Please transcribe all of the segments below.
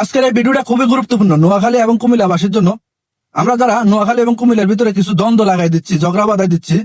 আজকের এই ভিডিওটা খুবই গুরুত্বপূর্ণ নোয়াখালী এবং কুমিল্লাবাসীর জন্য। আমরা যারা নোয়াখালী এবং কুমিল্লার ভিতরে কিছু দ্বন্দ্ব লাগাই দিচ্ছি, ঝগড়া বাধাই দিচ্ছি,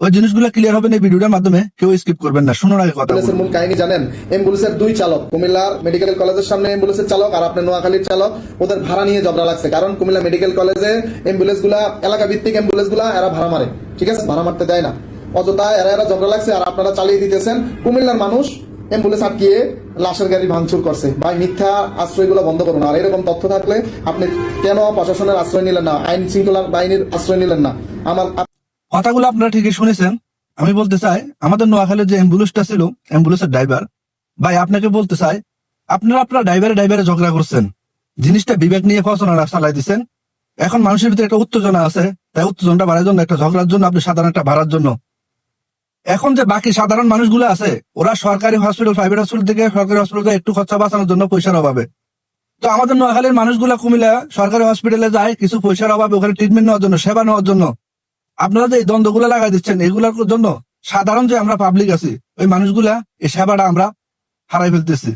ওই জিনিসগুলো ক্লিয়ার হবে এই ভিডিওটার মাধ্যমে, কেউ স্কিপ করবেন না। শুনুন আগে কথা অ্যাম্বুলেন্সের মূল কাহিনী জানেন? অ্যাম্বুলেন্সের দুই চালক কুমিল্লা মেডিকেল কলেজের সামনে অ্যাম্বুলেন্সের চালক আর আপনার নোয়াখালীর চালক, ওদের ভাড়া নিয়ে ঝগড়া লাগছে। কারণ কুমিল্লা মেডিকেল কলেজে অ্যাম্বুলেন্সগুলা এলাকা ভিত্তিক অ্যাম্বুলেন্সগুলা এরা ভাড়া মারে। ঠিক আছে? ভাড়া মারতে দেয় না। অযথা এরা এরা ঝগড়া লাগছে আর আপনারা চালিয়ে দিতেছেন। কুমিল্লার মানুষ অ্যাম্বুলেন্স আটকিয়ে লাশের গাড়ি ভাঙচুর করছে। ভাই, মিথ্যা আশ্রয়গুলো বন্ধ করুন। আর এরকম তথ্য থাকলে আপনি কেন প্রশাসনের আশ্রয় নিলেন না? আইন শৃঙ্খলা বাহিনীর আশ্রয় নিলেন না? আমার কথাগুলো আপনারা ঠিকই শুনেছেন। আমি বলতে চাই, আমাদের নোয়াখালীর যে অ্যাম্বুলেন্সটা ছিল, অ্যাম্বুলেন্সের ড্রাইভার, ভাই, আপনাকে বলতে চাই, আপনারা আপনারা ড্রাইভারে ড্রাইভারে ঝগড়া করছেন। জিনিসটা বিবেক নিয়ে ফসনারা চালাই দিচ্ছেন এখন মানুষের ভিতরে একটা উত্তেজনা আছে। তাই উত্তেজনাটা বাড়ার জন্য, একটা ঝগড়ার জন্য আপনি সাধারণ একটা ভাড়ার জন্য এখন যে বাকি সাধারণ মানুষগুলো আছে, ওরা সরকারি হসপিটাল প্রাইভেট হসপিটাল থেকে সরকারি হসপিটালে একটু খরচা বাঁচানোর জন্য পয়সার অভাবে। তো আমাদের নোয়াখালীর মানুষগুলা কুমিল্লা সরকারি হসপিটালে যায়, কিছু পয়সার অভাবে ওখানে ট্রিটমেন্ট নেওয়ার জন্য, সেবা নেওয়ার জন্য। আপনারা যে এই দ্বন্দ্বগুলো লাগাই দিচ্ছেন, এগুলোর জন্য সাধারণ যে আমরা পাবলিক আছি, ওই মানুষগুলা এই সেবাটা আমরা হারাই ফেলতেছি।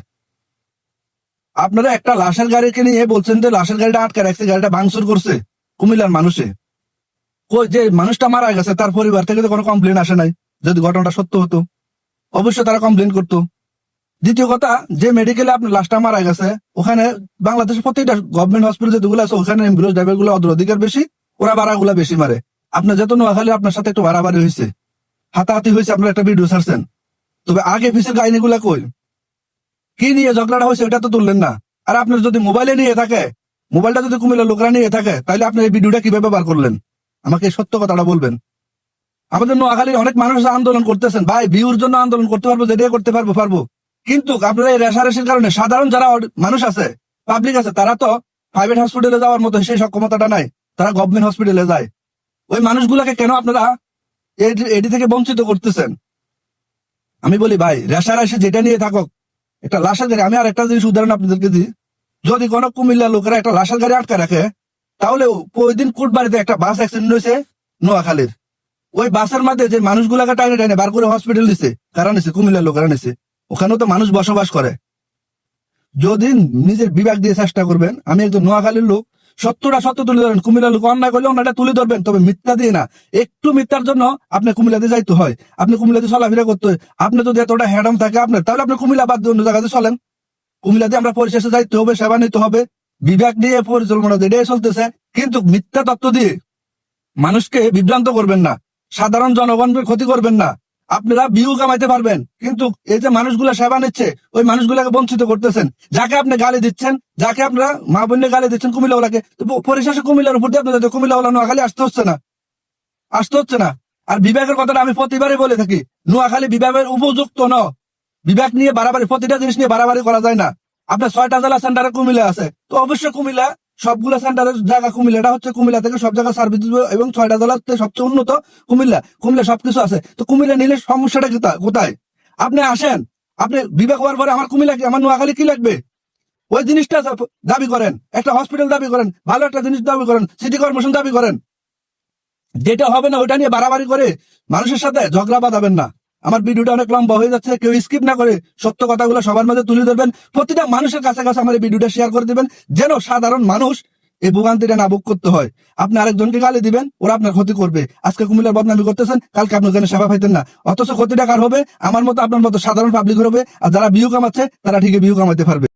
আপনারা একটা লাশের গাড়িকে নিয়ে বলছেন যে লাশের গাড়িটা আটকে রাখছে, গাড়িটা ভাঙচুর করছে কুমিল্লার মানুষে। কই যে মানুষটা মারা গেছে, তার পরিবার থেকে তো কোনো কমপ্লেন আসে নাই। যদি ঘটনাটা সত্য হতো, অবশ্যই তারা কমপ্লেন করতো। দ্বিতীয় কথা, যে মেডিকেলে আপনার লাশটা মারা গেছে, ওখানে বাংলাদেশের প্রত্যেকটা গভর্নমেন্ট হসপিটাল যেগুলো আছে, ওখানে অ্যাম্বুলেন্স ড্রাইভারগুলো অধিকার বেশি, ওরা ভাড়াগুলা বেশি মারে। আপনার যত নোয়াখালী, আপনার সাথে একটু বাড়াবাড়ি হয়েছে। হাতাহাতি হয়েছে, আপনার একটা ভিডিও ছাড়ছেন। তবে আগে পিছের কাহিনী গুলা কই? কি নিয়ে ঝগড়াটা হয়েছে এটা তো তুললেন না। আর আপনার যদি মোবাইলে নিয়ে থাকে মোবাইলটা যদি কুমিল্লার লোকরা নিয়ে থাকে, তাহলে আপনি এই ভিডিওটা কীভাবে বার করলেন? আমাকে সত্য কথাটা বলবেন। আমাদের নোয়াখালীর অনেক মানুষ আন্দোলন করতেছেন। ভাই ভিউর জন্য আন্দোলন করতে পারব যেটা করতে পারব পারব। কিন্তু আপনারা এই রেশারেশির কারণে সাধারণ যারা মানুষ আছে পাবলিক আছে, তারা তো প্রাইভেট হসপিটালে যাওয়ার মতো সেই সক্ষমতাটা নাই। তারা গভর্নমেন্ট হসপিটালে যায়। ওই মানুষগুলাকে কেন আপনারা এটি থেকে বঞ্চিত করতেছেন? আমি বলি, ভাই, রেশারেশি যেটা নিয়ে থাকুক, একটা লাশের গাড়ি, আমি আর একটা জিনিস উদাহরণ আপনাদেরকে দিই। যদি কোনো কুমিল্লা লোকেরা একটা লাশের গাড়ি আটকে রাখে তাহলে ওই দিন কোটবাড়িতে একটা বাস অ্যাক্সিডেন্ট হয়েছে নোয়াখালীর। ওই বাসের মধ্যে যে মানুষগুলাকে টাইনে টাইনে বার করে হসপিটাল দিছে, কারা নিছে? কুমিল্লার লোকেরা নিছে। ওখানেও তো মানুষ বসবাস করে। যদি নিজের বিভাগ দিয়ে চেষ্টা করবেন, আমি একজন নোয়াখালীর লোক সত্যটা সত্য তুলে ধরেন, কুমিল্লার লোক অন্যায় করলে অন্যটা তুলে ধরবেন, তবে মিথ্যা দিয়ে না। একটু মিথ্যার জন্য আপনি কুমিল্লাতে যাইতে হয়। আপনি কুমিল্লাতে চলাফেরা করতে হয়। আপনি যদি এতটা হ্যাডম থাকে আপনার, তাহলে আপনি কুমিল্লা বাদ অন্য জায়গাতে চলেন। কুমিল্লাতে আমরা পরিশেষে যাইতে হবে, সেবা নিতে হবে। বিভাগ নিয়ে পরিচালনা এটাই চলতেছে, কিন্তু মিথ্যা তত্ত্ব দিয়ে মানুষকে বিভ্রান্ত করবেন না। সাধারণ জনগণকে ক্ষতি করবেন না। আপনারা বিউ কামাইতে পারবেন, কিন্তু এই যে মানুষগুলা সেবা নিচ্ছে, ওই মানুষগুলাকে বঞ্চিত করতেছেন। যাকে আপনি গালি দিচ্ছেন, যাকে আপনারা মা বোনের গালি দিচ্ছেন কুমিল্লাওয়ালাকে পরিশেষে কুমিল্লার উপর দিয়ে আপনাদের কুমিল্লাওয়ালা নোয়াখালী আসতে হচ্ছে না। আসতে হচ্ছে না। আর বিভাগের কথাটা আমি প্রতিবারই বলে থাকি, নোয়াখালী বিভাগের উপযুক্ত ন। বিভাগ নিয়ে বাড়াবাড়ি, প্রতিটা জিনিস নিয়ে বাড়াবাড়ি করা যায় না। আপনার ছয়টা জেলা সেন্টারে কুমিল্লা আছে, তো অবশ্যই কুমিল্লা সবগুলো সেন্টারের জায়গা কুমিল্লা এটা হচ্ছে কুমিল্লা থেকে সব জায়গায় সার্ভিস এবং ছয়টা জেলাতে সবচেয়ে উন্নত কুমিল্লা। কুমিল্লা সবকিছু আছে। তো কুমিল্লা নিলে সমস্যাটা কোথায়? আপনি আসেন। আপনি বিবেক হওয়ার পরে আমার কুমিল্লা কি আমার নোয়াখালী কি লাগবে? ওই জিনিসটা দাবি করেন। একটা হসপিটাল দাবি করেন। ভালো একটা জিনিস দাবি করেন। সিটি কর্পোরেশন দাবি করেন। যেটা হবে না, ওইটা নিয়ে বাড়াবাড়ি করে মানুষের সাথে ঝগড়া বাঁধাবেন না। আমার ভিডিওটা অনেক লম্বা হয়ে যাচ্ছে, কেউ স্কিপ না করে সত্য কথাগুলো সবার মাঝে তুলে ধরবেন। প্রতিটা মানুষের কাছে কাছে আমার ভিডিওটা শেয়ার করে দিবেন, যেন সাধারণ মানুষ এই ভোগান্তিটা না ভোগ করতে হয়। আপনি আরেকজনকে গালি দিবেন, ওরা আপনার ক্ষতি করবে। আজকে কুমিল্লার বদনামি করতেছেন, কালকে আপনি ওখানে সেবা পাইতেন না। অথচ ক্ষতিটা কার হবে? আমার মতো আপনার মতো সাধারণ পাবলিক হবে, আর যারা বিউ কামাচ্ছে, তারা ঠিকই বিহু কামাতে পারবে।